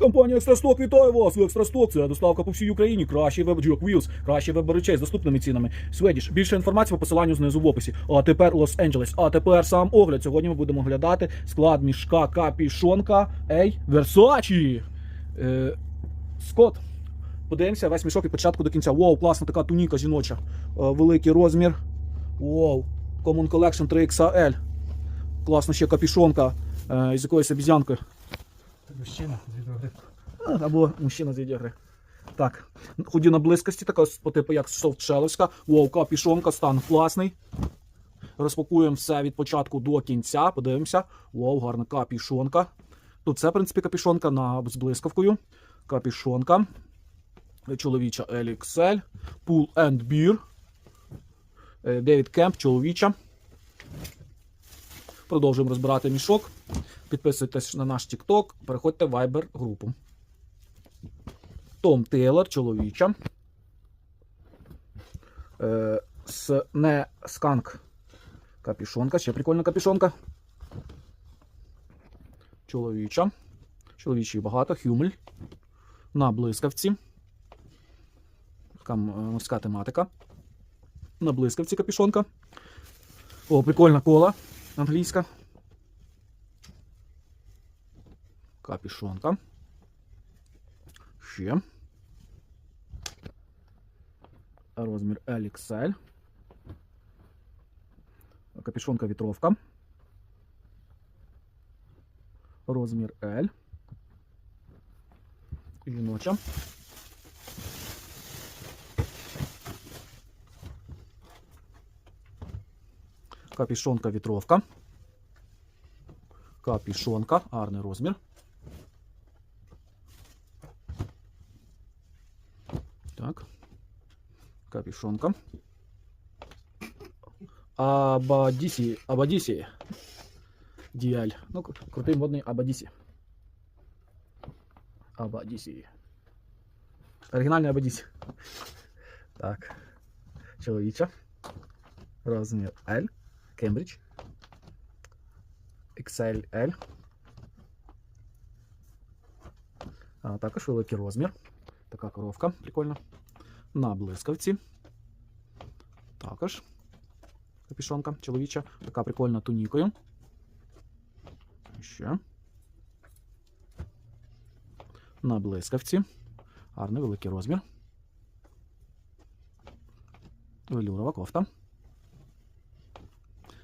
Компанія Екстрасток вітає вас! У Екстрасток це доставка по всій Україні. Кращий веб Джок Wheels, кращий веб речей з доступними цінами. Сведіш. Більше інформації по посиланню знизу в описі. А тепер Лос-Анджелес. А тепер сам огляд. Сьогодні ми будемо оглядати склад мішка капішонка Ей Версачі. Е, Скот. Подивимося весь мішок від початку до кінця. Вау, класна така туніка жіноча. Е, великий розмір. Вау. Common Collection 3XL. Класно ще капішонка е, з якоюсь обізянкою. Мужчина з відеогри. Або мужчина з відігри. Так, ході на близькості, така по типу як софтшеловська. Вау, капішонка, стан класний. Розпакуємо все від початку до кінця. Подивимося. Вау, гарна капішонка. Тут це, в принципі, капішонка на, з блискавкою. Капішонка. Чоловіча LXL. Pull and Beer. Е, Девід Кемп, чоловіча. Продовжуємо розбирати мішок. Підписуйтесь на наш TikTok, переходьте в Viber групу. Том Тейлор, чоловіча. Е, с, не сканк. Капішонка. Ще прикольна капішонка. Чоловіча. Чоловічої багато. Хюмель. На блискавці. Така м, морська тематика. На блискавці капішонка. О, прикольна кола англійська. Капішонка. Ще. Розмір LXL. Капішонка вітровка. Розмір L. Жіноча. Капішонка вітровка. Капішонка. Гарний розмір. Так. Капюшонка. Абадісі. Абадісі. Діаль. Ну, кру- крутий модний Абадісі. Абадісі. Оригінальний Абадісі. Так. Чоловіча. Розмір L. Кембридж. XLL. А також великий розмір. Така коровка, прикольна. На блискавці. Також. Капішонка чоловіча. Така прикольна тунікою. Ще. На блискавці. Гарний великий розмір. Велюрова кофта.